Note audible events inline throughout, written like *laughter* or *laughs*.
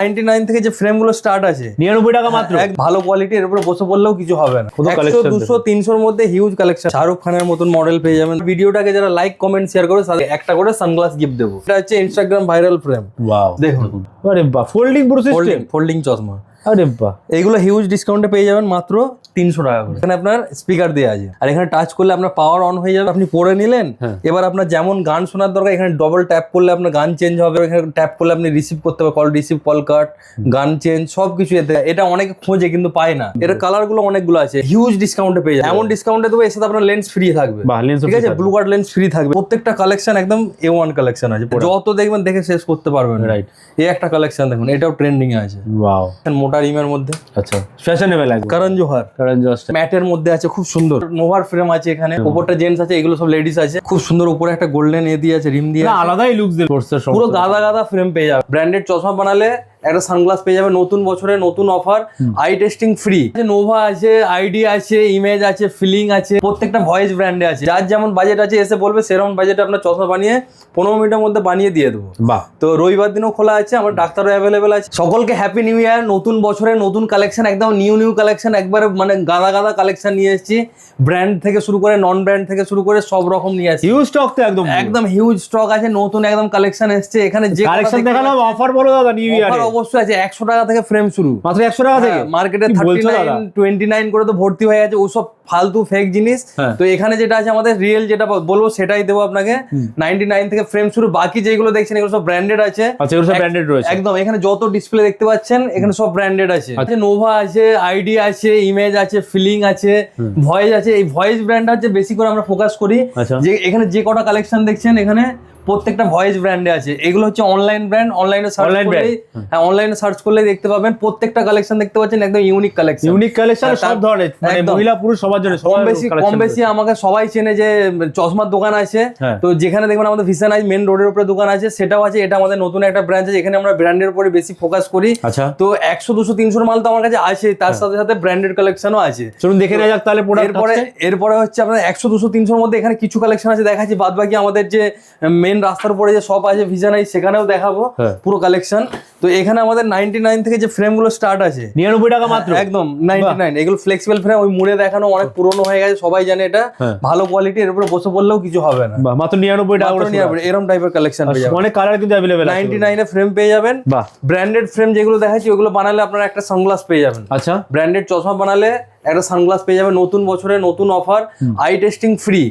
Ninety nine থেকে যে ফ্রেমগুলো start আছে নিরানব্বই টাকা মাত্র। এক ভালো কোয়ালিটি এর উপরে বসে পড়লেও কিছু হবে না। একশো দুশো তিনশোর মধ্যে হিউজ কালেকশন শাহরুখ খানের মতন মডেল পেয়ে যাবেন। ভিডিওটাকে যারা লাইক কমেন্ট শেয়ার করে তাদের একটা করে সানগ্লাস গিফট দেবো। এটা হচ্ছে ইনস্টাগ্রাম ভাইরাল ফ্রেম দেখুন। ফোল্ডিং ফোল্ডিং চশমা। আরে বাহ। এইগুলো হিউজ ডিসকাউন্টে পেয়ে যাবেন মাত্র তিনশো টাকা করে। এখানে আপনার স্পিকার দেওয়া আছে। আর এখানে টাচ করলে আপনার পাওয়ার অন হয়ে যাবে আপনি পরে নিলেন হ্যাঁ। এবার আপনার যেমন গান শোনার দরকার এখানে ডবল ট্যাপ করলে আপনার গান চেঞ্জ হবে এখানে ট্যাপ করলে আপনি রিসিভ করতে পারবেন কল রিসিভ কল কাট গান চেঞ্জ সব কিছু এতে। এটা অনেকে খোঁজে কিন্তু পায় না। এর কালারগুলো অনেকগুলো আছে। হিউজ ডিসকাউন্টে পেয়ে যাবে এমন ডিসকাউন্টে দেবো এর সাথে আপনার লেন্স ফ্রি থাকবে। ঠিক আছে? ব্লু কার্ড লেন্স ফ্রি থাকবে। প্রত্যেকটা কালেকশন একদম এ ওয়ান কালেকশন আছে। যত দেখবেন দেখে শেষ করতে পারবেন। রাইট এই একটা কালেকশন দেখুন এটাও ট্রেন্ডিং আছে। ওয়াও মোটা রিমের মধ্যে। আচ্ছা। ফ্যাশনেবল একদম করণ জোহার কারণ জোহার ম্যাটের মধ্যে আছে খুব সুন্দর। নোভার ফ্রেম আছে এখানে উপরটা জেন্টস আছে এগুলো সব লেডিস আছে। খুব সুন্দর উপরে একটা গোল্ডেন এ দিয়ে আছে রিম দিয়ে আলাদাই লুক দিয়ে পুরো গাদা গাদা ফ্রেম পেয়ে যাবে। ব্র্যান্ডেড চশমা বানালে একটা সানগ্লাস পেয়ে যাবে নতুন বছরে নতুন অফার আই টেস্টিং ফ্রি নোভা আছে আইডি আছে ইমেজ আছে ফিলিং আছে প্রত্যেকটা ভয়েস ব্র্যান্ডে আছে। যার যেমন বাজেট আছে এসে বলবে সেরকম বাজেটে আপনার চশমা বানিয়ে পনেরো মিনিটের মধ্যে বানিয়ে দিয়ে দেবো। বাহ। তো রবিবার দিনও খোলা আছে আমার ডাক্তারও অ্যাভেলেবেল আছে। সকলকে হ্যাপি নিউ ইয়ার নতুন বছরে নতুন কালেকশন একদম নিউ নিউ কালেকশন একবারে মানে গাদা গাদা কালেকশন নিয়ে এসেছি। ব্র্যান্ড থেকে শুরু করে নন ব্র্যান্ড থেকে শুরু করে সব রকম নিয়ে আসছি হিউজ স্টক তো একদম। একদম হিউজ স্টক আছে নতুন একদম কালেকশন এসছে। এখানে যে কালেকশন দেখানো অফার বলো দাদা নিউ ইয়ারে অবশ্যই আছে একশো টাকা থেকে ফ্রেম শুরু। মাত্র একশো টাকা থেকে? মার্কেটে? টোয়েন্টি নাইন করে তো ভর্তি হয়ে আছে ওসব ফালতু ফেক জিনিস। হ্যাঁ। তো এখানে যেটা আছে আমাদের রিয়েল যেটা বলব সেটাই দেবো আপনাকে। নাইনটি নাইন থেকে ফ্রেম শুরু বাকি যেগুলো দেখছেন এগুলো সব ব্র্যান্ডেড আছে। আচ্ছা ব্র্যান্ডেড রয়েছে। একদম এখানে যত ডিসপ্লে দেখতে পাচ্ছেন এখানে সব ব্র্যান্ডেড আছে। আচ্ছা। আছে নোভা আছে আইডি আছে ইমেজ আছে ফিলিং আছে ভয়েস আছে। এই ভয়েস ব্র্যান্ড হচ্ছে বেশি করে আমরা ফোকাস করি। আচ্ছা। যে এখানে যে কটা কালেকশন দেখছেন এখানে প্রত্যেকটা ভয়েস ব্র্যান্ডে আছে। এগুলো হচ্ছে অনলাইন ব্র্যান্ড অনলাইনে সার্চ করলেই হ্যাঁ অনলাইনে সার্চ করলেই দেখতে পাবেন প্রত্যেকটা কালেকশন দেখতে পাচ্ছেন একদম ইউনিক কালেকশন ইউনিক কালেকশন সব ধরনের মানে মহিলা পুরুষ সবার জন্য কম বেশি কম বেশি আমাকে সবাই চেনে যে চশমার দোকান আছে। হ্যাঁ। তো যেখানে দেখবেন আমাদের ভিশন আইজ মেন রোডের উপরে দোকান আছে সেটাও আছে এটা আমাদের নতুন একটা ব্রাঞ্চ আছে এখানে আমরা ব্র্যান্ডের উপরে বেশি ফোকাস করি। আচ্ছা। তো একশো দুশো তিনশোর মাল তো আমার কাছে আছে তার হ্যাঁ। সাথে সাথে ব্র্যান্ডেড কালেকশনও আছে। চলুন দেখে নেওয়া যাক তাহলে এরপরে এরপরে হচ্ছে আপনার একশো দুশো তিনশোর মধ্যে এখানে কিছু কালেকশন আছে দেখাচ্ছি বাদ বাকি আমাদের যে মেন রাস্তার উপরে যে শপ আছে ভিশন আইজ সেখানেও দেখাবো হ্যাঁ। পুরো কালেকশন তো এখানে আমাদের নাইনটি নাইন থেকে যে ফ্রেমগুলো স্টার্ট আছে নিরানব্বই টাকা মাত্র? একদম নাইনটি নাইন এগুলো ফ্লেক্সিবল ফ্রেম ওই মুড়ে দেখানো অনেক পুরনো হয়ে গেছে সবাই জানে এটা। হ্যাঁ। ভালো কোয়ালিটি এর উপরে বসে পড়লেও কিছু হবে না। মাত্র নিরানব্বই টাকা যাবেন, এরম টাইপের কালেকশন অনেক কালার কিন্তু অ্যাভেলেবেল আছে। নাইনটি নাইনে ফ্রেম পেয়ে যাবেন। ব্র্যান্ডেড ফ্রেম যেগুলো দেখাচ্ছি ওগুলো বানালে আপনারা একটা সানগ্লাস পেয়ে যাবেন। আচ্ছা। ব্র্যান্ডেড চশমা বানালে একটা সানগ্লাস পেয়ে যাবে নতুন বছরে নতুন offer eye testing free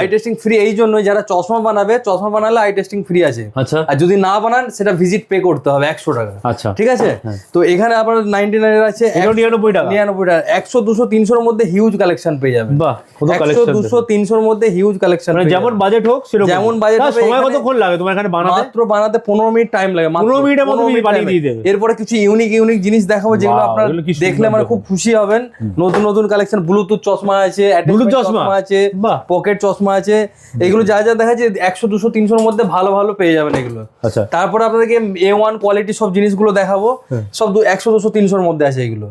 eye testing free এই জন্য যারা চশমা বানাবে চশমা বানালে আই টেস্টিং ফ্রি আছে। আচ্ছা। আর যদি না বানান সেটা ভিজিট পে করতে হবে একশো টাকা। আচ্ছা। ঠিক আছে? তো এখানে আপনার নাইনটি নাইনের আছে নিরানব্বই টাকা? নিরানব্বই টাকা। একশো দুশো তিনশোর মধ্যে হিউজ কালেকশন পেয়ে যাবেন বাহ একশো দুশো তিনশোর মধ্যে হিউজ কালেকশন মানে যেমন বাজেট হোক যেমন বাজেট হবে, সময় কতক্ষণ লাগে তোমার এখানে বানাতে? মাত্র বানাতে পনেরো মিনিট টাইম লাগে 15 মিনিটের মধ্যে 15 তুমি মিনিট বানিয়ে দিয়ে দেবে। এরপরে কিছু ইউনিক ইউনিক জিনিস দেখাবো যেগুলো আপনার দেখলে মানে খুব খুশি হবেন নতুন নতুন কালেকশন ব্লুটুথ চশমা আছে চশমা? আছে। পকেট চশমা আছে এগুলো যা যা দেখা যায় একশো দুশো তিনশোর মধ্যে ভালো ভালো পেয়ে যাবেন এগুলো আচ্ছা তারপরে আপনাদেরকে এ ওয়ান কোয়ালিটি সব জিনিসগুলো দেখাবো হ্যাঁ। সব একশো দুশো তিনশোর মধ্যে আছে এগুলো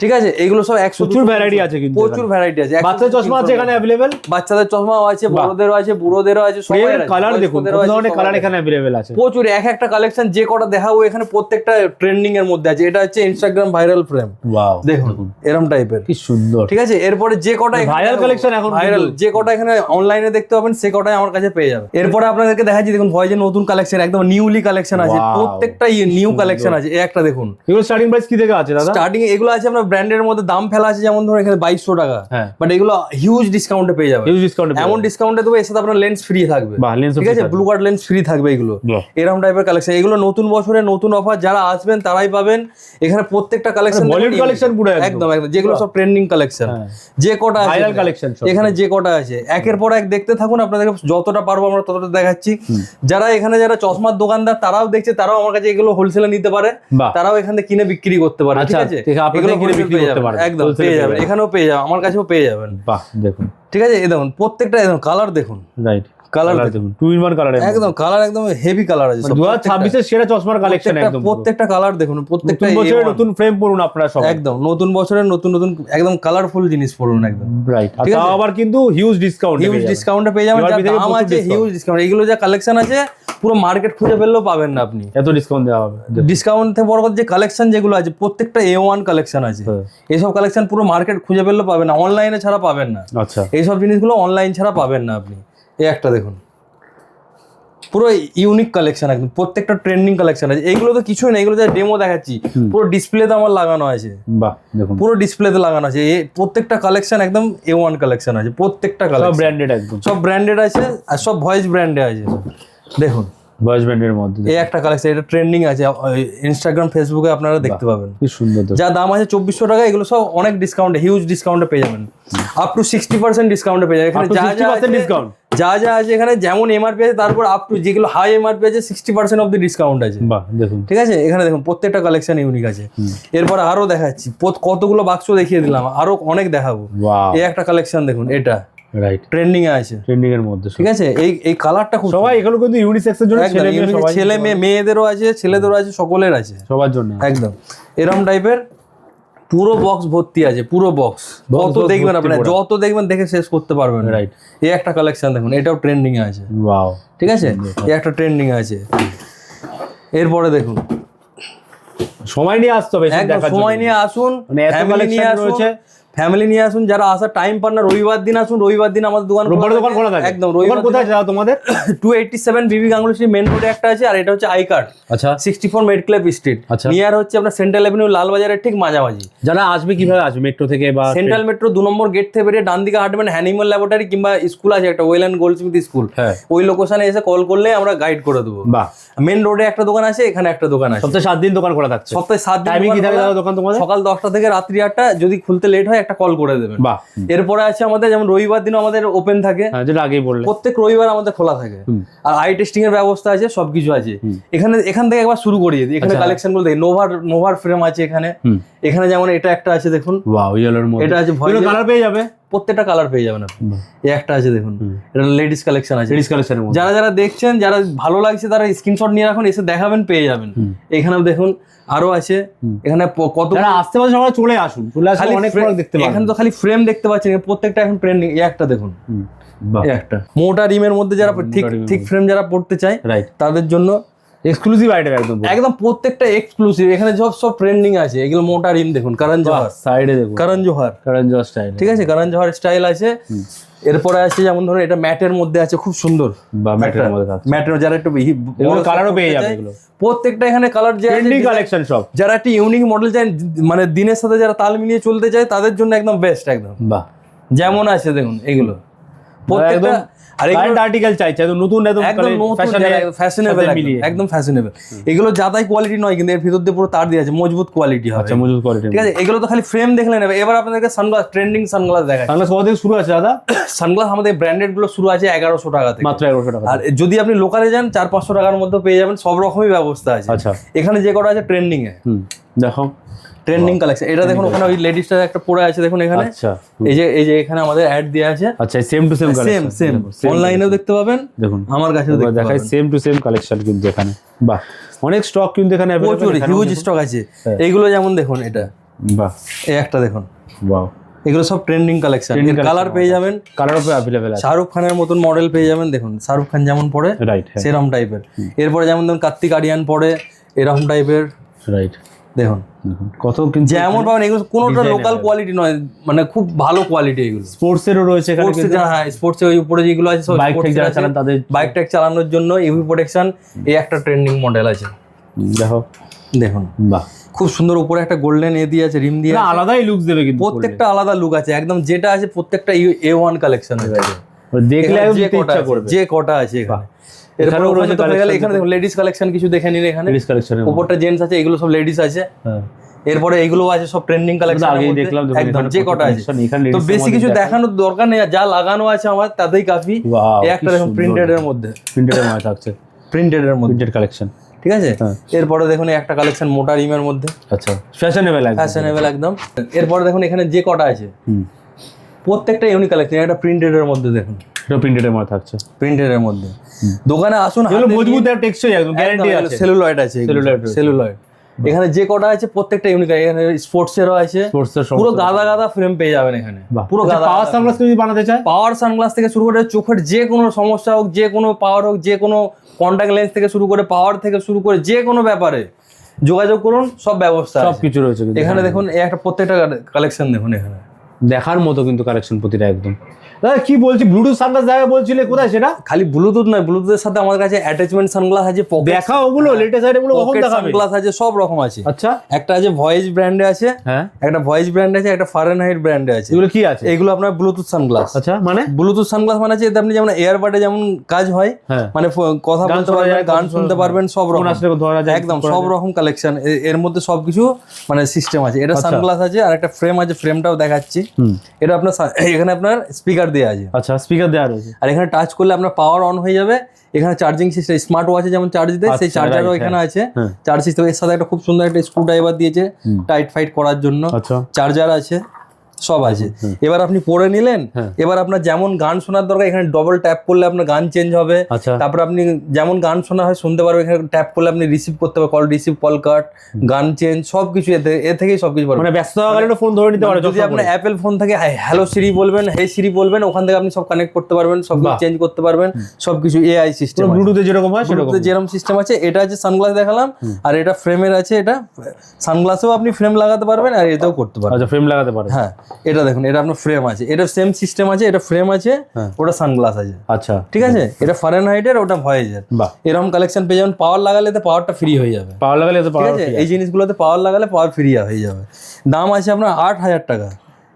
ঠিক আছে? এগুলো সব একশো প্রচুর ভ্যারাইটি আছে কিন্তু প্রচুর ভ্যারাইটি আছে। বাচ্চাদের চশমা আছে এখানে অ্যাভেলেবেল বাচ্চাদের চশমাও আছে বড়দেরও আছে বুড়োদেরও আছে সবাই কালার দেখুন ধরনের কালার এখানে অ্যাভেলেবেল আছে। প্রচুর এক একটা কালেকশন যে কটা দেখাবো এখানে প্রত্যেকটা ট্রেন্ডিং এর মধ্যে আছে। এটা হচ্ছে ইনস্টাগ্রাম ভাইরাল ফ্রেম ওয়াও দেখুন এরম টাইপের কি সুন্দর। ঠিক আছে? এরপরে যে কটা Viral collection এখন ভাইরাল যে কটা এখানে অনলাইনে দেখতে পাবেন সে কটাই আমার কাছে পেয়ে যাবে। এরপরে আপনাদেরকে দেখাচ্ছি দেখুন ভয়েজের নতুন কালেকশন একদম নিউলি কালেকশন আছে. প্রত্যেকটা নিউ কালেকশন আছে। এই একটা দেখুন। এগুলো স্টার্টিং প্রাইস কি থেকে আছে দাদা? স্টার্টিং এগুলো আছে আপনার ব্র্যান্ডের মধ্যে দাম ফেলা আছে যেমন ধরুন এখানে বাইশশো টাকা। হ্যাঁ। বাট এগুলো হিউজ ডিসকাউন্টে পেয়ে যাবে। হিউজ ডিসকাউন্ট এমন ডিসকাউন্টে দেবো এর সাথে আপনার লেন্স ফ্রি থাকবে। ঠিক আছে? ব্লু কার্ড লেন্স ফ্রি থাকবে এগুলো। এরকম টাইপের কালেকশন এগুলো নতুন বছরে নতুন অফার যারা আসবেন তারাই পাবেন। এখানে প্রত্যেকটা কালেকশন collection পুরো একদম। একদম যেগুলো সব ট্রেন্ডিং কালেকশন হ্যাঁ। যে কটা আছে ভাইরাল কালেকশন এখানে যে কটা আছে। একের পর এক দেখতে থাকুন আপনাদেরকে যতটা পারব আমরা ততটা দেখাচ্ছি। যারা এখানে যারা চশমার দোকানদার তারাও দেখছে তারাও আমার কাছে এগুলো হোলসেলে নিতে পারে। তারাও এখান কিনে বিক্রি করতে পারে ঠিক আচ্ছা, আছে কিনে বিক্রি করতে পারবেন। একদম পেয়ে যাবেন। এখানেও পেয়ে যাবেন। আমার কাছেও পেয়ে যাবেন। বাহ দেখুন। ঠিক আছে? এই দেখুন প্রত্যেকটা কালার দেখুন রাইট কালার কালার দেখুন। টু ইন ওয়ান কালার একদম কালার একদম হেভি কালার আছে। সেরা চশমার কালেকশন একদম পুরো। প্রত্যেকটা কালার দেখুন প্রত্যেকটা নতুন বছরের নতুন ফ্রেম আপনারা সব একদম নতুন বছরের নতুন নতুন একদম কালারফুল জিনিস পড়ুন একদম। রাইট আর তাও আবার কিন্তু হিউজ ডিসকাউন্ট হিউজ ডিসকাউন্টে পেয়ে যাবেন। এবার যা দাম আছে হিউজ ডিসকাউন্ট এগুলো যা কালেকশন আছে পুরো মার্কেট খুঁজে পেলেও পাবেন না আপনি। এত ডিসকাউন্ট দেওয়া হবে। ডিসকাউন্ট থেকে বড় কথা যে কালেকশন যেগুলো আছে প্রত্যেকটা এ ওয়ান কালেকশন আছে। হ্যাঁ। এইসব কালেকশন পুরো মার্কেট খুঁজে পেলেও পাবেন না অনলাইনে ছাড়া পাবেন না। আচ্ছা। এইসব জিনিসগুলো অনলাইন ছাড়া পাবেন না আপনি। এই একটা দেখুন। পুরো ইউনিক কালেকশন একদম প্রত্যেকটা ট্রেন্ডিং কালেকশন আছে। এইগুলো তো কিছুই না এগুলো যা ডেমো দেখাচ্ছি পুরো ডিসপ্লেতে আমার লাগানো আছে। বাহ দেখুন। পুরো ডিসপ্লেতে লাগানো আছে। এই প্রত্যেকটা কালেকশন একদম এ ওয়ান কালেকশন আছে প্রত্যেকটা সব ব্র্যান্ডেড একদম। সব ব্র্যান্ডেড আছে আর সব ভয়েস ব্র্যান্ডে আছে। দেখুন বয়স ব্র্যান্ডের মধ্যে এই একটা কালেকশন এটা ট্রেন্ডিং আছে। ইনস্টাগ্রাম ফেসবুকে আপনারা দেখতে পাবেন। কি সুন্দর যা দাম আছে চব্বিশশো টাকা এগুলো সব অনেক ডিসকাউন্টে হিউজ ডিসকাউন্টে পেয়ে যাবেন। আপ টু সিক্সটি পার্সেন্ট ডিসকাউন্টে পেয়ে যাবেন। এখানে যা যা 60% আছে- discount? যা যা আছে এখানে যেমন এমআরপি আছে তারপর আপ টু যেগুলো হাই এমআরপি আছে sixty percent off the discount আছে। দেখুন। ঠিক আছে? এখানে দেখুন প্রত্যেকটা কালেকশন ইউনিক আছে। এরপর আরও দেখাচ্ছি। কতগুলো বাক্স দেখিয়ে দিলাম আরও অনেক দেখাবো। এই একটা কালেকশন দেখুন এটা। রাইট ট্রেন্ডিং এ আছে। ট্রেন্ডিং এর মধ্যে ঠিক আছে? এই এই কালারটা খুব সবাই এগুলো কিন্তু ইউনিসেক্স এর জন্য ছেলে মেয়ে ছেলে মেয়ে মেয়েদেরও আছে ছেলেদেরও আছে সকলের আছে। সবার জন্য। একদম। এরকম টাইপের পুরো বক্স ভর্তি আছে পুরো বক্স যত দেখবেন আপনার। যত দেখবেন দেখে শেষ করতে পারবেন। Right. এই একটা কালেকশন দেখুন এটাও ট্রেন্ডিং এ আছে। ওয়াও ঠিক আছে? এই একটা ট্রেন্ডিং আছে। এরপরে দেখুন। সময় নিয়ে আসতে হবে সময় নিয়ে আসুন মানে এত ফ্যামিলি নিয়ে collection আসুন। রয়েছে। ফ্যামিলি নিয়ে আসুন যারা আসার টাইম পান না রবিবার দিন আসুন রবিবার দিন আমাদের দোকান দোকান খোলা থাকে? একদম রবিবার কোথায় দাদা তোমাদের? Two eighty seven B B Ganguly main রোডে একটা আছে আর এটা হচ্ছে আই কার্ড আচ্ছা। সিক্সটি ফোর মেড ক্লাব স্ট্রিট আচ্ছা। নিয়ার হচ্ছে আপনার সেন্ট্রাল অ্যাভিনিউ লালবাজারের ঠিক মাঝামাঝি। যারা আসবে কীভাবে আসবে? মেট্রো থেকে বা সেন্ট্রাল মেট্রো দু নম্বর গেট থেকে বেরিয়ে ডান দিকে হাঁটবেন হ্যানিমাল ল্যাবরেটরি কিংবা স্কুল আছে একটা ওয়েল অ্যান্ড গোল্ডস্মিথ স্কুল হ্যাঁ। ওই লোকেশনে এসে কল করলে আমরা গাইড করে দেবো। বাহ। মেন রোডে একটা দোকান আছে এখানে একটা দোকান আছে। সপ্তাহে সাত দিন দোকান খোলা থাকছে। সপ্তাহে সাত দিন টাইমিং কি থাকে দোকান তোমাদের? সকাল দশটা থেকে রাত্রি আটটা যদি খুলতে লেট হয় একটা কল করে দেবেন। বাহ। এরপরে আছে আমাদের যেমন রবিবার দিন আমাদের ওপেন থাকে। হ্যাঁ যেটা আগেই প্রত্যেক রবিবার আমাদের খোলা থাকে। আর আই টেস্টিং এর ব্যবস্থা আছে সবকিছু আছে। এখানে এখান থেকে একবার শুরু করিয়ে দিই। এখানে আচ্ছা। কালেকশন বলতে দেখি নোভার নোভার ফ্রেম আছে এখানে। এখানে যেমন এটা একটা আছে দেখুন। ওয়াও ইয়েলোর মধ্যে। এটা আছে কালার পেয়ে যাবে? প্রত্যেকটা কালার পেয়ে যাবেন আপনি। এই একটা আছে দেখুন। এটা লেডিস কালেকশন আছে। লেডিস কালেকশনের মধ্যে। যারা যারা দেখছেন যারা ভালো লাগছে তারা স্ক্রিনশট নিয়ে রাখুন এসে দেখাবেন পেয়ে যাবেন। এখানেও দেখুন আরও আছে। এখানে কত আসতে পারে সবাই চলে আসুন। চলে খালি অনেক প্রোডাক্ট দেখতে পাবেন। এখানে তো খালি ফ্রেম দেখতে পাচ্ছেন প্রত্যেকটা এখন ট্রেন্ডিং এই একটা দেখুন। এই একটা। মোটা রিমের মধ্যে যারা ঠিক ঠিক ফ্রেম যারা পড়তে চায় রাইট তাদের জন্য এক্সক্লুসিভ আইটেম একদম একদম প্রত্যেকটা এক্সক্লুসিভ এখানে সব সব ট্রেন্ডিং আছে। এগুলো মোটা রিম দেখুন করণ জোহার। সাইডে দেখুন। করণ জোহার। করণ জোয়ার স্টাইল ঠিক আছে করণ জোহার স্টাইল আছে। এরপরে আছে যেমন ধরুন এটা ম্যাটের মধ্যে আছে খুব সুন্দর। বা ম্যাটের মধ্যে ম্যাটের যারা একটু বড় কালারও পেয়ে যাবে এগুলো। প্রত্যেকটা এখানে কালার যে ট্রেন্ডিং কালেকশন সব। যারা একটি ইউনিক মডেল চায় মানে দিনের সাথে যারা তাল মিলিয়ে চলতে চায় তাদের জন্য একদম বেস্ট একদম। বাহ। যেমন আছে দেখুন এগুলো। প্রত্যেকটা আর কারেন্ট আর্টিকেল চাইছে একদম নতুন একদম একদম নতুন ফ্যাশনেবল একদম ফ্যাশনেবল এগুলো যাতাই কোয়ালিটি নয় কিন্তু এর ভিতর দিয়ে পুরো তার দিয়ে আছে মজবুত কোয়ালিটি হবে। আচ্ছা কোয়ালিটি ঠিক আছে এগুলো তো খালি ফ্রেম দেখলে নেবে। এবার আপনাদেরকে সানগ্লাস ট্রেন্ডিং সানগ্লাস দেখায় থেকে শুরু আছে দাদা? সানগ্লাস আমাদের ব্র্যান্ডেডগুলো শুরু আছে এগারোশো টাকা থেকে। মাত্র এগারোশো টাকা আর যদি আপনি লোকালে যান চার পাঁচশো টাকার মধ্যে পেয়ে যাবেন সব রকমই ব্যবস্থা আছে। আচ্ছা। এখানে যে কটা আছে ট্রেন্ডিং এ দেখো। ট্রেন্ডিং কালেকশন এটা দেখুন ওখানে ওই লেডিসটা একটা পড়ে আছে দেখুন এখানে। আচ্ছা। এই যে এই যে এখানে আমাদের অ্যাড দেওয়া আছে। আচ্ছা same to same same same অনলাইনেও দেখতে পাবেন দেখুন। আমার কাছেও দেখতে দেখাই সেম টু সেম কালেকশন কিন্তু এখানে। বাহ অনেক স্টক কিন্তু এখানে প্রচুর হিউজ স্টক আছে। হ্যাঁ। এইগুলো যেমন দেখুন এটা। বাহ। এই একটা দেখুন। ওয়াও এগুলো সব ট্রেন্ডিং কালেকশন কালার পেয়ে যাবেন। কালারও অ্যাভেলেবেল আছে। শাহরুখ খানের মতন মডেল পেয়ে যাবেন দেখুন। শাহরুখ খান যেমন পড়ে রাইট হ্যাঁ। সেরকম টাইপের এরপরে যেমন ধরুন কার্তিক আরিয়ান পড়ে এরকম টাইপের রাইট দেখুন কত কিন্তু যেমন পাবেন এগুলো কোনোটা লোকাল কোয়ালিটি নয় মানে খুব ভালো কোয়ালিটি এগুলো। স্পোর্টস এরও রয়েছে এখানে স্পোর্টস হ্যাঁ স্পোর্টস ওই উপরে যেগুলো আছে বাইক sports যারা চালান তাদের বাইক ট্যাক চালানোর জন্য ইউভি প্রোটেকশন এই একটা ট্রেন্ডিং মডেল আছে। দেখো। দেখুন বাহ। খুব সুন্দর উপরে একটা গোল্ডেন এ দিয়ে আছে রিম দিয়ে আলাদাই লুকস দেবে কিন্তু প্রত্যেকটা আলাদা লুক আছে একদম যেটা আছে প্রত্যেকটা এ ওয়ান কালেকশন। দেখলে যে কটা আছে, যে কটা আছে এখানে। রয়েছে এখানে দেখুন লেডিস কালেকশন কিছু দেখে নিন এখানে। লেডিস কালেকশনের উপরটা জেন্টস আছে এগুলো সব লেডিস আছে। হ্যাঁ। এরপরে আছে সব ট্রেন্ডিং কালেকশন আগেই দেখলাম একদম যে কটা আছে। তো বেশি কিছু দেখানোর দরকার নেই যা লাগানো আছে আমার তাতেই কাফি। একটা দেখুন সুন্দর। প্রিন্টেড এর মধ্যে। প্রিন্টেড থাকছে। প্রিন্টেড এর মধ্যে। প্রিন্টেড কালেকশন ঠিক আছে? হ্যাঁ। এরপরে দেখুন একটা কালেকশন মোটা রিমের মধ্যে। আচ্ছা ফ্যাশনেবল একদম। ফ্যাশনেবল একদম। এরপরে দেখুন এখানে যে কটা আছে। প্রত্যেকটা ইউনিক কালেকশন একটা প্রিন্টেড এর মধ্যে দেখুন। সেটা প্রিন্টেডের মধ্যে থাকছে। প্রিন্টের এর মধ্যে। দোকানে আসুন এগুলো মজবুত একটা টেক্সচার একদম গ্যারান্টি আছে। সেলুলয়েড আছে রয়েছে। সেলুলয়েড এখানে যে কটা আছে প্রত্যেকটা ইউনিক এখানে স্পোর্টস এরও আছে পুরো গাদা গাদা ফ্রেম পেয়ে যাবেন এখানে। পুরো গাদা পাওয়ার সানগ্লাস যদি বানাতে চায়? পাওয়ার সানগ্লাস থেকে শুরু করে চোখের যে কোনো সমস্যা হোক যে কোনো পাওয়ার হোক যে কোনো কন্ট্যাক্ট লেন্স থেকে শুরু করে পাওয়ার থেকে শুরু করে যে কোনো ব্যাপারে যোগাযোগ করুন সব ব্যবস্থা সব কিছু রয়েছে এখানে দেখুন একটা প্রত্যেকটা কালেকশন দেখুন এখানে। দেখার মতো কিন্তু কালেকশন প্রতিটা একদম। দাদা কি বলছি? ব্লুটুথ সানগ্লাস দেখা বলছিলে কোথায় সেটা? খালি ব্লুটুথ নয় ব্লুটুথের সাথে আমার কাছে অ্যাটাচমেন্ট সানগ্লাস আছে দেখা ওগুলো লেটেস্ট সাইড এগুলো কখন পকেট দেখাবে? সানগ্লাস আছে সব রকম আছে। আচ্ছা। একটা আছে ভয়েস ব্র্যান্ডে আছে হ্যাঁ। একটা ভয়েস ব্র্যান্ডে আছে একটা ফারেনহাইট ব্র্যান্ডে আছে। এগুলো কি আছে? এগুলো আপনার ব্লুটুথ সানগ্লাস আচ্ছা মানে? ব্লুটুথ সানগ্লাস মানে আছে এতে আপনি যেমন এয়ারবাডে যেমন কাজ হয় হ্যাঁ। মানে কথা বলতে পারবেন গান শুনতে পারবেন সব রকম। আসলে ধরা যায় একদম সব রকম কালেকশন এর মধ্যে সবকিছু মানে সিস্টেম আছে। এটা আচ্ছা। সানগ্লাস আছে আর একটা ফ্রেম আছে ফ্রেমটাও দেখাচ্ছি। এটা আপনার *coughs* এখানে আপনার স্পিকার দেওয়া আছে। আচ্ছা স্পিকার দেওয়া রয়েছে। আর এখানে টাচ করলে আপনার পাওয়ার অন হয়ে যাবে। এখানে চার্জিং সিস্টেম স্মার্ট ওয়াচে যেমন চার্জ দেয় সেই আচ্ছা, চার্জারও এখানে আছে। হ্যাঁ। চার্জ সিস্টেম এর সাথে একটা খুব সুন্দর একটা স্ক্রু ড্রাইভার দিয়েছে টাইট ফাইট করার জন্য। আচ্ছা। চার্জার আছে। সব আছে। এবার আপনি পরে নিলেন হ্যাঁ। এবার আপনার যেমন গান শোনার দরকার এখানে ডবল ট্যাপ করলে আপনার গান চেঞ্জ হবে। আচ্ছা। তারপর আপনি যেমন গান শোনা হয় শুনতে পারবেন এখানে ট্যাপ করলে আপনি রিসিভ করতে পারবেন কল রিসিভ কল কাট গান চেঞ্জ সব কিছু এতে এ থেকেই সব কিছু পারবেন। মানে ব্যস্ত থাকাকালীন ফোন ধরে নিতে পারে যদি আপনার অ্যাপেল ফোন থেকে হ্যালো সিরি বলবেন হে সিরি বলবেন ওখান থেকে আপনি সব কানেক্ট করতে পারবেন সব বাহ। চেঞ্জ করতে পারবেন সবকিছু এআই সিস্টেম ব্লুটুথে যেরকম হয় সেরকম। যেরকম সিস্টেম আছে এটা আছে সানগ্লাস দেখালাম আর এটা ফ্রেমের আছে এটা সানগ্লাসেও আপনি ফ্রেম লাগাতে পারবেন আর এটাও করতে পারবেন। আচ্ছা ফ্রেম লাগাতে পারে হ্যাঁ। এটা দেখুন এটা আপনার ফ্রেম আছে। এটা সেম সিস্টেম আছে এটা ফ্রেম আছে হ্যাঁ। ওটা সানগ্লাস আছে। আচ্ছা। ঠিক আছে? এটা ফারেন হাইটের ওটা ভয়েজের এরকম কালেকশন পেয়ে যাবেন পাওয়ার লাগালে তো পাওয়ারটা ফ্রি হয়ে যাবে। পাওয়ার লাগালে তো ঠিক আছে? এই জিনিসগুলোতে পাওয়ার লাগালে পাওয়ার ফ্রি হয়ে যাবে। দাম আছে আপনার আট হাজার টাকা।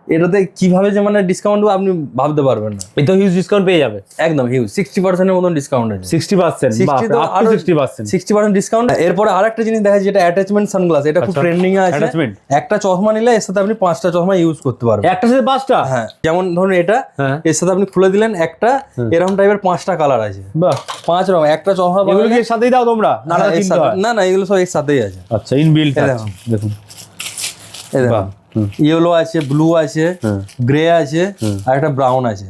এটাতে কীভাবে যে মানে ডিসকাউন্ট আপনি ভাবতে পারবেন না। এটা হিউজ ডিসকাউন্ট পেয়ে যাবে। একদম হিউজ সিক্সটি পার্সেন্টের মতন ডিসকাউন্ট আছে। সিক্সটি পার্সেন্ট 60 তো আরো- sixty percent sixty percent discount এরপরে আর একটা জিনিস দেখা যায় যেটা অ্যাটাচমেন্ট সানগ্লাস এটা খুব আচ্ছা। ট্রেন্ডিং এ আছে একটা চশমা নিলে এর সাথে আপনি পাঁচটা চশমা ইউজ করতে পারবেন। একটা সাথে পাঁচটা? হ্যাঁ যেমন ধরুন এটা হ্যাঁ। এর সাথে আপনি খুলে দিলেন একটা এরকম টাইপের পাঁচটা কালার আছে। বাহ। পাঁচ রকম একটা চশমা এগুলো কি এর সাথেই দাও তোমরা? না হ্যাঁ, হয় না না এগুলো সব এর সাথেই আছে। আচ্ছা ইনবিল্ট দেখুন। হুম, ইয়েলো আছে ব্লু আছে হ্যাঁ। গ্রে আছে আর একটা ব্রাউন আছে।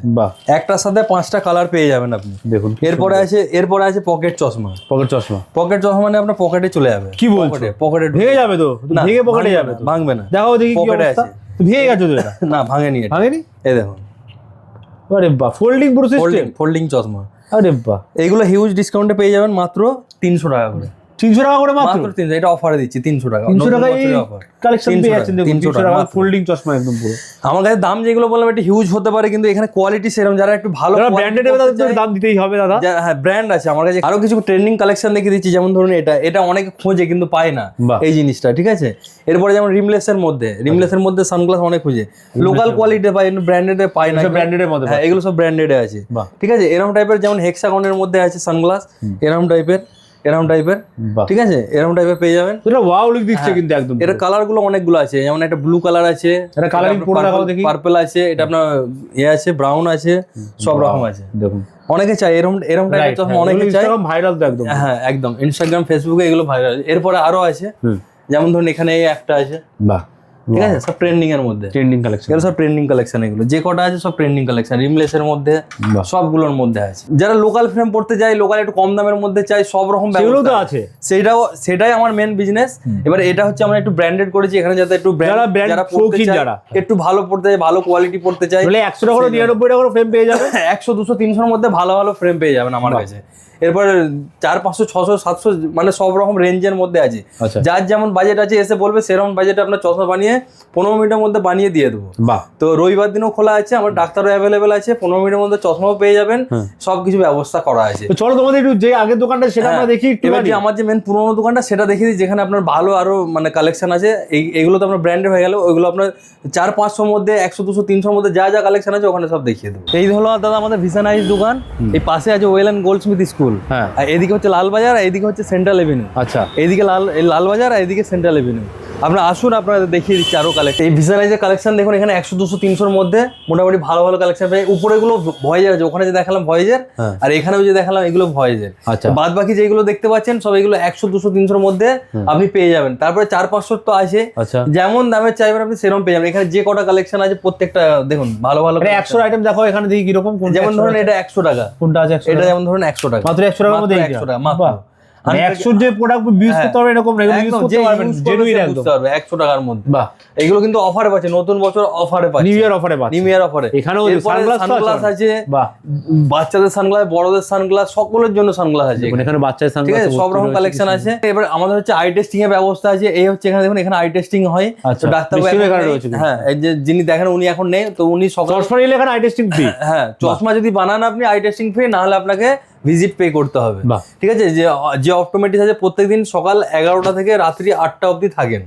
একটার সাথে পাঁচটা কালার পেয়ে যাবেন আপনি। দেখুন এরপরে আছে এরপরে আছে পকেট চশমা। পকেট চশমা। পকেট চশমা মানে আপনার পকেটে চলে যাবে। কি বলছো? পকেটে ভেঙে যাবে। তো? ভেঙে পকেটে যাবে ভাঙবে না। দেখি কি পকেটে আছে। ভেঙে গেছে তো এটা? *laughs* না ভাঙেনি এটা। ভাঙেনি? এই দেখুন। আরে বাহ ফোল্ডিং পুরো সিস্টেম ফোল্ডিং চশমা। আরে বাহ। এইগুলো হিউজ ডিসকাউন্টে পেয়ে যাবেন মাত্র তিনশো টাকা করে। তিনশো টাকা করে মাত্র? মাত্র এটা অফারে দিচ্ছি তিনশো টাকা। তিনশো নতুন টাকায় কালেকশন পেয়ে যাচ্ছেন 300 তিনশো টাকা ফোল্ডিং চশমা একদম পুরো। আমার কাছে দাম যেগুলো বললাম একটু হিউজ হতে পারে কিন্তু এখানে কোয়ালিটি সেরকম যারা একটু ভালো ব্র্যান্ডেড তাদের দাম দিতেই হবে দাদা। হ্যাঁ ব্র্যান্ড আছে আমার কাছে আরও কিছু ট্রেন্ডিং কালেকশন দেখিয়ে দিচ্ছি যেমন ধরুন এটা এটা অনেকে খোঁজে কিন্তু পায় না। এই জিনিসটা ঠিক আছে? এরপরে যেমন রিমলেস এর মধ্যে রিমলেস এর মধ্যে সানগ্লাস অনেক খুঁজে। লোকাল কোয়ালিটি পায় ব্র্যান্ডেড পায় না। ব্র্যান্ডেডের মধ্যে হ্যাঁ এগুলো সব ব্র্যান্ডেড আছে। ঠিক আছে? এরকম টাইপের যেমন হেক্সাগনের মধ্যে আছে সানগ্লাস এরকম টাইপের এরকম টাইপের ঠিক আছে? এরকম টাইপের পেয়ে যাবেন। এটা ওয়াও লুক দিচ্ছে কিন্তু একদম। এর কালারগুলো অনেকগুলো আছে যেমন একটা ব্লু কালার আছে এটা পুরো দেখাও দেখি। পার্পল আছে এটা আপনার ইয়ে আছে ব্রাউন আছে সব রকম আছে। দেখুন। অনেকে চাই এরকম এরকম টাইপের চশমা অনেকে চাই ভাইরাল তো একদম। হ্যাঁ একদম। ইনস্টাগ্রাম ফেসবুকে এগুলো ভাইরাল এরপরে আরও আছে। যেমন ধরুন এখানে একটা আছে। বাহ। ঠিক আছে? সব ট্রেন্ডিং এর মধ্যে। ট্রেন্ডিং কালেকশন এগুলো সব ট্রেন্ডিং কালেকশন এগুলো। যে কটা আছে সব ট্রেন্ডিং কালেকশন রিমলেস এর মধ্যে সবগুলোর মধ্যে আছে। যারা লোকাল ফ্রেম পড়তে চায় লোকাল একটু কম দামের মধ্যে চাই সব রকম সেগুলো তো আছে। সেটাও সেটাই আমার মেন বিজনেস এবার এটা হচ্ছে আমরা একটু ব্র্যান্ডেড করেছি। এখানে যাতে একটু যারা যারা পড়তে চায়। একটু ভালো পড়তে চায় ভালো কোয়ালিটি পড়তে চায় একশো টাকা করে নিরানব্বই টাকা ফ্রেম পেয়ে যাবে। *laughs* একশো দুশো তিনশোর মধ্যে ভালো ভালো ফ্রেম পেয়ে যাবেন আমার কাছে। এরপর চার পাঁচশো ছশো সাতশো মানে সব রকম রেঞ্জের মধ্যে আছে। আচ্ছা। যার যেমন বাজেট আছে এসে বলবে সেরকম বাজেট আপনার চশমা বানিয়ে পনেরো মিনিটের মধ্যে বানিয়ে দিয়ে দেবো। বাহ। তো রবিবার দিনও খোলা আছে আমার ডাক্তারও অ্যাভেলেবেল আছে পনেরো মিনিটের মধ্যে চশমাও পেয়ে যাবেন সবকিছু ব্যবস্থা করা আছে। চলো তোমাদের একটু যে আগের দোকানটা সেটা আমরা দেখি এবার যে আমার যে মেন পুরোনো দোকানটা সেটা দেখিয়ে দিই যেখানে আপনার ভালো আরও মানে কালেকশন আছে। এই এগুলো তো আপনার ব্র্যান্ডেড হয়ে গেল ওইগুলো আপনার চার পাঁচশোর মধ্যে একশো দুশো তিনশোর মধ্যে যা যা কালেকশন আছে ওখানে সব দেখিয়ে দেবো। এই হলো দাদা আমাদের ভিশন আইস দোকান। এই পাশে আছে well and goldsmith school হ্যাঁ। আর এদিকে হচ্ছে লালবাজার আর এদিকে হচ্ছে সেন্ট্রাল এভিনিউ আচ্ছা। এদিকে লাল লালবাজার আর এদিকে সেন্ট্রাল এভিনিউ আপনারা আসুন আপনাদের দেখিয়ে দিচ্ছি আরও কালেকশন এই ভিসারাইজের কালেকশন দেখুন এখানে একশো দুশো তিনশোর মধ্যে মোটামুটি ভালো ভালো কালেকশন পাই উপরে গুলো ভয়েজের আছে ওখানে যে দেখালাম ভয়েজের হ্যাঁ। আর এখানেও যে দেখালাম এগুলো ভয়েজের আচ্ছা। বাদ বাকি যেগুলো দেখতে পাচ্ছেন সব এগুলো একশো দুশো তিনশোর মধ্যে আপনি পেয়ে যাবেন। তারপরে চার পাঁচশোর তো আছে। আচ্ছা। যেমন দামের চাইবেন আপনি সেরকম পেয়ে যাবেন। এখানে যে কটা কালেকশন আছে প্রত্যেকটা দেখুন ভালো ভালো মানে একশোর আইটেম দেখো এখানে দেখি কীরকম যেমন 100 ধরুন এটা একশো টাকা। কোনটা আছে একশো এটা যেমন ধরুন একশো টাকা। মাত্র একশো টাকার মধ্যে মাত্র 100 টাকা, মাত্র। একশোর যে প্রোডাক্ট ইউজ করতে পারবে এরকম ইউজ করতে পারবেন জেনুইন একদম। পারবে একশো টাকার মধ্যে। বাহ। এগুলো কিন্তু অফারে পাচ্ছে নতুন বছর অফারে পাচ্ছে। নিউ ইয়ার অফারে পাচ্ছে। নিউ ইয়ার অফারে এখানেও সানগ্লাস সানগ্লাস আছে। আছে বাহ। বাচ্চাদের সানগ্লাস বড়দের সানগ্লাস সকলের জন্য সানগ্লাস আছে এখানে। বাচ্চাদের সানগ্লাস সব রকম কালেকশন আছে। এবার আমাদের হচ্ছে আই টেস্টিং এর ব্যবস্থা আছে। এই হচ্ছে এখানে দেখুন এখানে আই টেস্টিং হয়। আচ্ছা, তো রয়েছে হ্যাঁ এই যে যিনি দেখেন উনি এখন নেই তো উনি সকাল চশমা নিলে এখানে আই টেস্টিং ফ্রি হ্যাঁ চশমা যদি বানান আপনি আই টেস্টিং ফ্রি না হলে আপনাকে ভিজিট পে করতে হবে। ঠিক আছে? যে যে অপটোমেটিস আছে প্রত্যেকদিন সকাল এগারোটা থেকে রাত্রি আটটা অবধি থাকেন।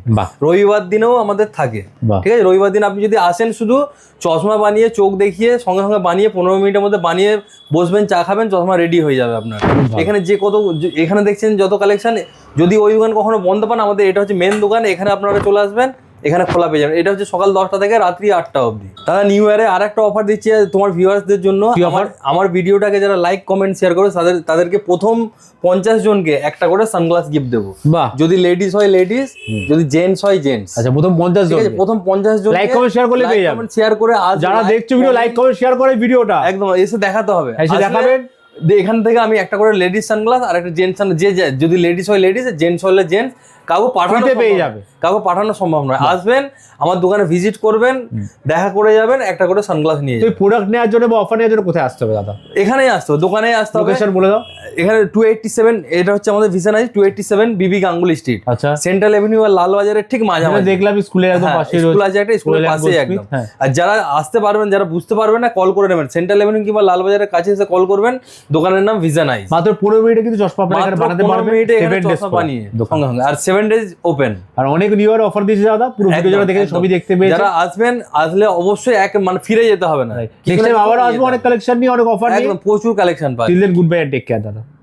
রবিবার দিনেও আমাদের থাকে। ঠিক আছে? রবিবার দিন আপনি যদি আসেন শুধু চশমা বানিয়ে চোখ দেখিয়ে সঙ্গে সঙ্গে বানিয়ে পনেরো মিনিটের মধ্যে বানিয়ে বসবেন চা খাবেন চশমা রেডি হয়ে যাবে আপনার। এখানে যে কত এখানে দেখছেন যত কালেকশন যদি ওই দোকান কখনো বন্ধ পান আমাদের এটা হচ্ছে মেন দোকান এখানে আপনারা চলে আসবেন। এখানে খোলা পেয়ে যাবেন এটা হচ্ছে সকাল দশটা থেকে রাত্রি আটটা অবধি। তারা নিউ ইয়ারে আর একটা অফার দিচ্ছি তোমার ভিউয়ার্সদের জন্য। আমার আমার ভিডিওটাকে যারা লাইক কমেন্ট শেয়ার করে তাদের তাদেরকে প্রথম পঞ্চাশ জনকে একটা করে সানগ্লাস গিফট দেবো। বাহ। যদি লেডিস হয় লেডিস যদি জেন্টস হয় জেন্টস আচ্ছা প্রথম পঞ্চাশ জন প্রথম পঞ্চাশ জন লাইক কমেন্ট শেয়ার করলে পেয়ে যাবেন। শেয়ার করে আজ যারা দেখছ ভিডিও লাইক কমেন্ট শেয়ার করে ভিডিওটা একদম এসে দেখাতে হবে। এসে দেখাবেন। এখান থেকে আমি একটা করে লেডিস সানগ্লাস আর একটা জেন্টস যে যে- যদি লেডিস হয় লেডিস জেন্টস হলে জেন্টস কাউকে পাঠানো Free তে পেয়ে যাবে। কাউকে পাঠানো সম্ভব নয়। আসবেন আমার দোকানে ভিজিট করবেন দেখা করে যাবেন একটা করে সানগ্লাস নিয়ে যাবেন। প্রোডাক্ট নেওয়ার জন্য বা অফার নেওয়ার জন্য কোথায় আসতে হবে দাদা? এখানেই আসতে হবে দোকানেই আসতে হবে। লোকেশন বলে দাও। এখানে টু এইটটি সেভেন এটা হচ্ছে আমাদের ভিশন আছে two eighty seven B B Ganguly street আচ্ছা। সেন্ট্রাল এভিনিউ আর লালবাজারের ঠিক মাঝামাঝি। দেখলাম স্কুলের একদম হ্যাঁ, পাশে স্কুল আছে একটা স্কুলের পাশে একদম হ্যাঁ। আর যারা আসতে পারবেন যারা বুঝতে পারবেন না কল করে নেবেন। সেন্ট্রাল এভিনিউ কিংবা লালবাজারের কাছে এসে কল করবেন দোকানের নাম ভিজন আইস মাত্র পনেরো মিনিটে কিন্তু চশমা বানাতে পারবেন মিনিটে চশমা বানিয়ে আর সেভেন ডেজ ওপেন আর অনেক নিউর অফার দিয়েছে দাদা পুরো ভিডিও যারা দেখে সবই দেখতে পেয়েছে। যারা আসবেন আসলে অবশ্যই এক মানে ফিরে যেতে হবে না। নেক্সট টাইম আবার আসব অনেক কালেকশন নিয়ে অনেক অফার নিয়ে। একদম প্রচুর কালেকশন পায় till then good bye and take care দাদা।